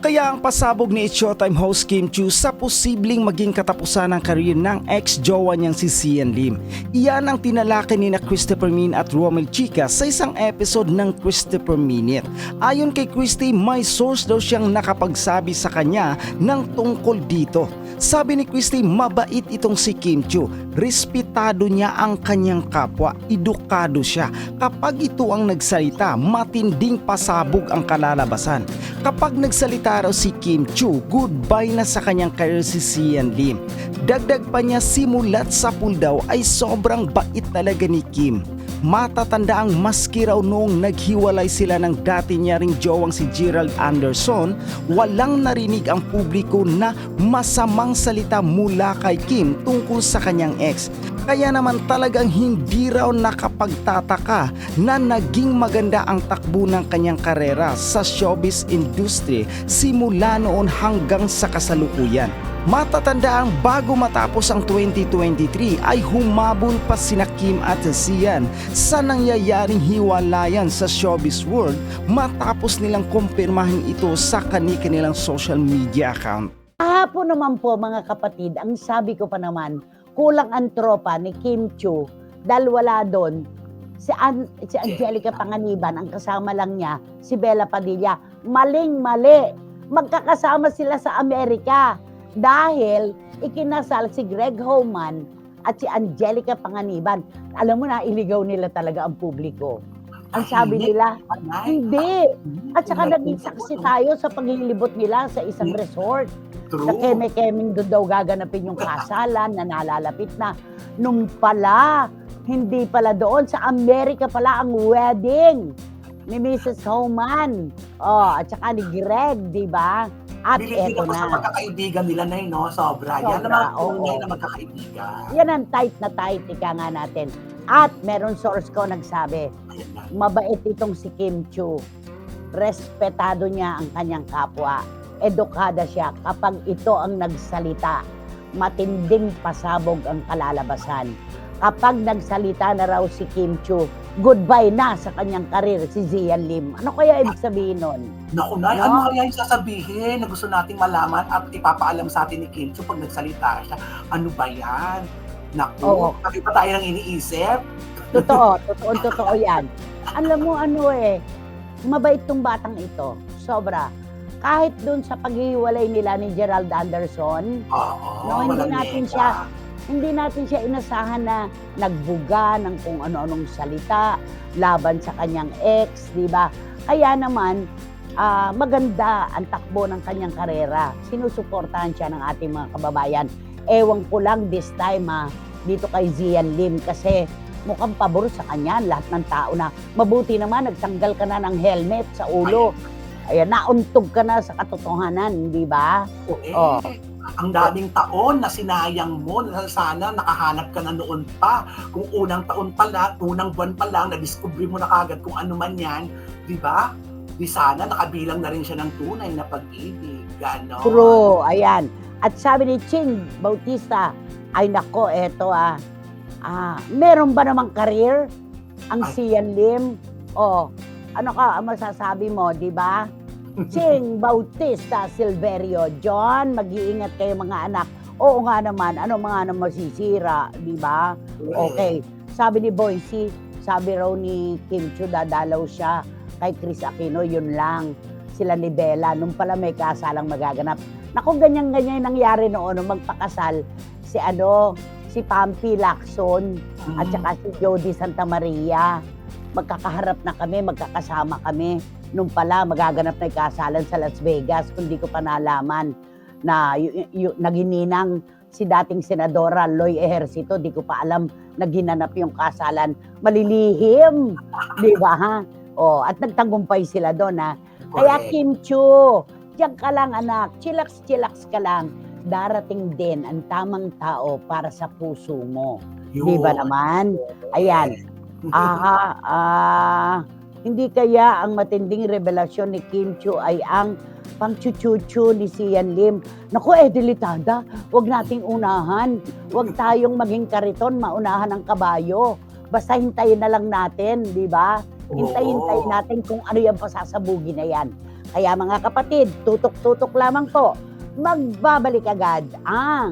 kaya ang pasabog ni Showtime host Kim Chu sa posibleng maging katapusan ng karir ng ex-jowa niyang si Sian Lim? Iyan ang tinalaki ni na Christopher Min at Romel Chica sa isang episode ng Christopher Minute. Ayon kay Christy, may source daw siyang nakapagsabi sa kanya ng tungkol dito. Sabi ni Christy, mabait itong si Kim Chu. Respetado niya ang kanyang kapwa. Edukado siya. Kapag ito ang nagsalita, matinding pasabog ang kalalabasan. Kapag nagsalita raw si Kim Chu, goodbye na sa kanyang career si Sian Lim. Dagdag pa niya simulat sa pool daw ay sobrang bait talaga ni Kim. Matatanda ang maski raw noong naghiwalay sila ng dati niya ring jowang si Gerald Anderson, walang narinig ang publiko na masamang salita mula kay Kim tungkol sa kanyang ex. Kaya naman talagang hindi raw nakapagtataka na naging maganda ang takbo ng kanyang karera sa showbiz industry simula noon hanggang sa kasalukuyan. Matatanda ang bago matapos ang 2023 ay humabol pa sina Kim at Sian sa nangyayaring hiwalayan sa showbiz world matapos nilang kumpirmahin ito sa kani-kanilang social media account. Kahapon naman po mga kapatid, ang sabi ko pa naman, kulang ang tropa ni Kim Chu dahil wala doon si, An- si Angelica Panganiban, ang kasama lang niya, si Bella Padilla. Maling-mali. Magkakasama sila sa Amerika dahil ikinasal si Greg Homan at si Angelica Panganiban. Alam mo na, iligaw nila talaga ang publiko. Ang sabi nila, hindi. At saka naging saksi tayo sa paglilibot nila sa isang resort. True. Sa keme-keming doon daw gaganapin yung kasalan na nalalapit na. Nung pala, hindi pala doon. Sa Amerika pala ang wedding ni Mrs. Homan. Oh, at saka ni Greg, di ba? At Bilib eto ako sa na. magkakaibigan nila na no? Sobra. Yan Sobra, naman oo. tunay na magkakaibigan. Yan ang tight na tight, ika nga natin. At meron source ko nagsabi, mabait itong si Kim Chu. Respetado niya ang kanyang kapwa. Edukada siya kapag ito ang nagsalita. Matinding pasabog ang kalalabasan. Kapag nagsalita na raw si Kim Chu, goodbye na sa kanyang karir si Zian Lim. Ano kaya ibig sabihin nun? Naku na, No? ano kaya yung sasabihin na gusto nating malaman at ipapaalam sa atin ni Kim Chu pag nagsalita siya? Ano ba yan? Naku, Oo. pati pa tayo nang iniisip? Totoo, totoo, totoo yan. Alam mo ano eh, mabait tong batang ito. Sobra. Kahit dun sa paghihiwalay nila ni Gerald Anderson, Oo, No, hindi natin siya hindi natin siya inasahan na nagbuga ng kung ano-anong salita laban sa kanyang ex, di ba? Kaya naman, ah, maganda ang takbo ng kanyang karera. Sinusuportahan siya ng ating mga kababayan. Ewan ko lang this time ha, dito kay Zian Lim kasi mukhang pabor sa kanya lahat ng tao na mabuti naman nagtanggal ka na ng helmet sa ulo. Ayan, nauntog ka na sa katotohanan, di ba? Oo, eh. Oh. Ang daming taon na sinayang mo, na sana nakahanap ka na noon pa. Kung unang taon pa lang, unang buwan pa lang, na-discover mo na kagad kung ano man yan, di ba? Di sana nakabilang na rin siya ng tunay na pag-ibig. Ganon. True, ayan. At sabi ni Ching Bautista, ay nako, eto ah, ah meron ba namang career ang Ay. Sian Lim? O, ano ka ang masasabi mo, di ba? Ching Bautista Silverio, John, mag-iingat kayo mga anak. Oo nga naman, ano mga naman masisira, di ba? Okay. Sabi ni Boyce, sabi raw ni Kim Chu, dadalaw siya kay Chris Aquino, yun lang. Sila ni Bella, nung pala may kasalang magaganap. Naku, ganyan-ganyan yung nangyari noon, nung magpakasal, si ano, si Pampi Lacson, at saka si Jody Santa Maria. Magkakaharap na kami, magkakasama kami. Nung pala, magaganap na kasalan sa Las Vegas, kung di ko pa nalaman na nagininang si dating Senadora Loy Ejercito, di ko pa alam na ginanap yung kasalan. Malilihim, di ba ha? Oh, at nagtagumpay sila doon ha. Kaya. Kim Chu, diyan ka lang anak, chillax-chillax ka lang. Darating din ang tamang tao para sa puso mo. Di ba naman? Ayan. Aha, ah, hindi kaya ang matinding revelasyon ni Kim Chu ay ang pangchuchuchu ni Sian Lim. Naku, eh, delitada. Huwag nating unahan. Huwag tayong maging kariton, maunahan ng kabayo. Basta hintayin na lang natin, di ba? Hintayin-hintayin Oo. natin kung ano yung pasasabugin na yan. Kaya mga kapatid, tutok-tutok lamang po. Magbabalik agad ang